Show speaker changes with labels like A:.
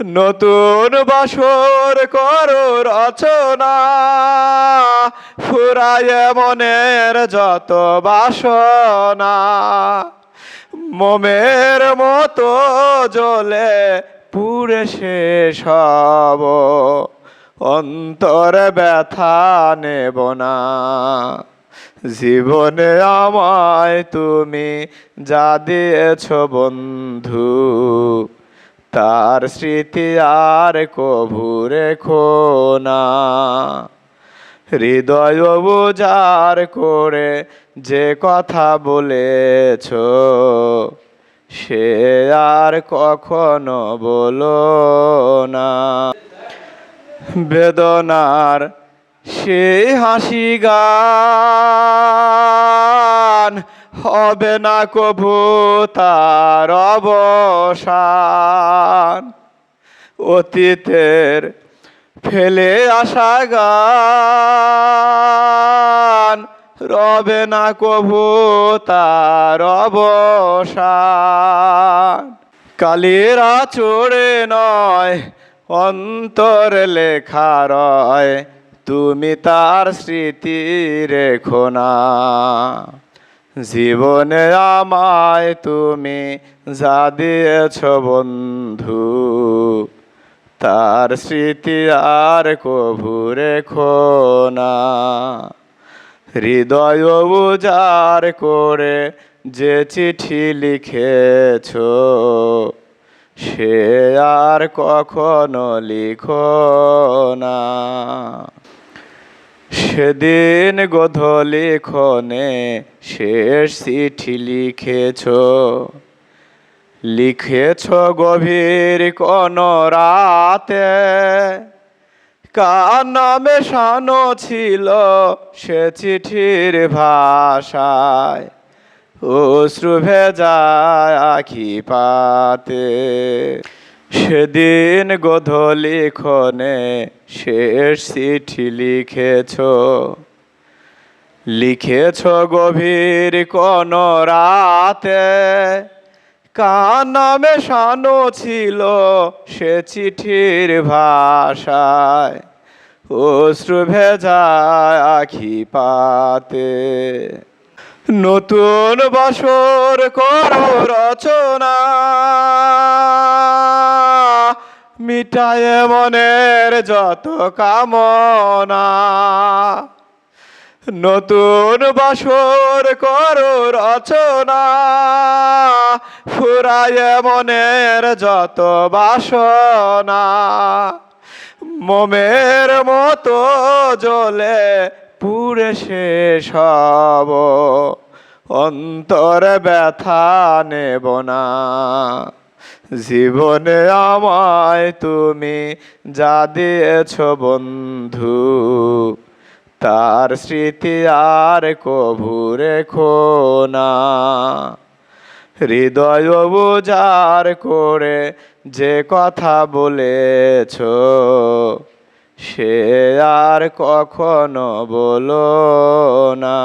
A: নতুন বাসর করো রচনা ফুরায় মনের যত বাসনা। মোমের মতো জ্বলে পুরে শেষ হব অন্তর ব্যথা নেব না। জীবনে আমায় তুমি যা দিয়েছ বন্ধু তার স্মৃতি আর কভু রেখো না। হৃদয় বুজার করে যে কথা বলেছ, সে আর কখনো বলো না। বেদনার সেই হাসি গান হবে না কভু তার অবসান। অতীতের ফেলে আসা গান, রবে না কভু তার অবসান। কালিরা চড়ে নয়, অন্তর লেখা রয়, তুমি তার স্মৃতি রেখো না। জীবনে আমায় তুমি যা দিয়েছ বন্ধু, তার স্মৃতি আর কভু রেখো না। হৃদয় উজার করে যে চিঠি লিখেছ, সে আর কখনো লিখো না। সেদিন গোধূলি ক্ষণে শেষ চিঠি লিখেছ। লিখেছ গভীর কোন রাতে কার নামে শানো ছিল সে চিঠির ভাষায়? অশ্রু ভেজায় আখি পাতে। সেদিন গোধূলি ক্ষণে শেষ চিঠি লিখেছ। লিখেছ গভীর কোন রাতে কার নামে শানো ছিল সে চিঠির ভাষায়। অশ্রু ভেজায় আখি পাতে। নতুন বাসর করো রচনা। মিটায় মনের যত কামনা। নতুন বাসর করো রচনা, ফুরায় মনের যত বাসনা। মোমের মতো জ্বলে পুরে শেষ হব, অন্তর ব্যথা নেব না। জীবনে আমায় তুমি যা দিয়েছ বন্ধু, তার স্মৃতি আর কভু রেখো না। হৃদয় বুজার করে যে কথা বলেছ, সে আর কখনো বলো না।